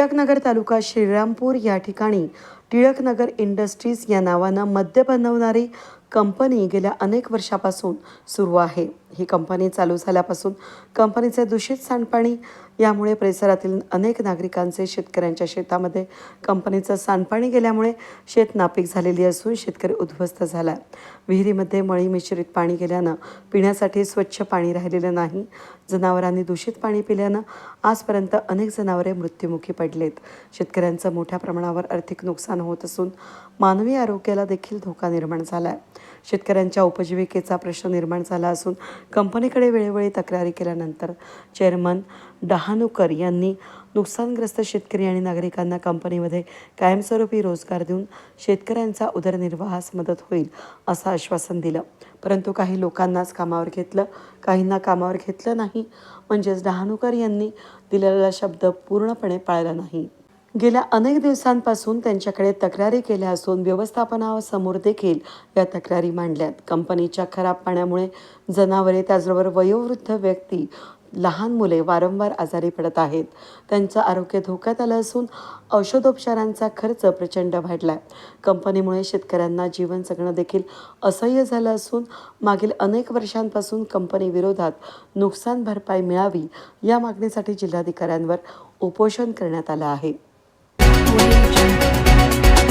टिळकनगर तालुका श्रीरामपूर या ठिकाणी टिळकनगर इंडस्ट्रीज या नावानं मद्य बनवणारी कंपनी गेल्या अनेक वर्षापासून सुरू आहे. ही कंपनी चालू झाल्यापासून कंपनीचे दूषित सांडपाणी यामुळे परिसरातील अनेक नागरिकांचे शेतकऱ्यांच्या शेतामध्ये कंपनीचं सांडपाणी गेल्यामुळे शेत नापीक झालेली असून शेतकरी उद्ध्वस्त झाला. विहिरीमध्ये मळी मिश्रित पाणी गेल्यानं पिण्यासाठी स्वच्छ पाणी राहिलेलं नाही. जनावरांनी दूषित पाणी पिल्यानं आजपर्यंत अनेक जनावरे मृत्युमुखी पडलेत. शेतकऱ्यांचं मोठ्या प्रमाणावर आर्थिक नुकसान होत असून मानवी आरोग्याला देखील धोका निर्माण झाला आहे शेतकऱ्यांच्या उपजीविकेचा प्रश्न निर्माण झाला असून कंपनीकडे वेळोवेळी तक्रारी केल्यानंतर चेअरमन डहाणूकर यांनी नुकसानग्रस्त शेतकरी आणि नागरिकांना कंपनीमध्ये कायमस्वरूपी रोजगार देऊन शेतकऱ्यांचा उदरनिर्वाहास मदत होईल असं आश्वासन दिलं. परंतु काही लोकांनाच कामावर घेतलं काहींना कामावर घेतलं नाही. म्हणजेच डहाणूकर यांनी दिलेला शब्द पूर्णपणे पाळला नाही. गेल्या अनेक दिवसांपासून त्यांच्याकडे तक्रारी केल्या असून व्यवस्थापनासमोर देखील या तक्रारी मांडल्यात. कंपनीच्या खराब पाण्यामुळे जनावरे त्याचबरोबर वयोवृद्ध व्यक्ती लहान मुले वारंवार आजारी पडत आहेत. त्यांचं आरोग्य धोक्यात आलं असून औषधोपचारांचा खर्च प्रचंड वाढला कंपनीमुळे शेतकऱ्यांना जीवन जगणं देखील असह्य झालं असून मागील अनेक वर्षांपासून कंपनी विरोधात नुकसान भरपाई मिळावी या मागणीसाठी जिल्हाधिकाऱ्यांवर उपोषण करण्यात आलं आहे. 我也有这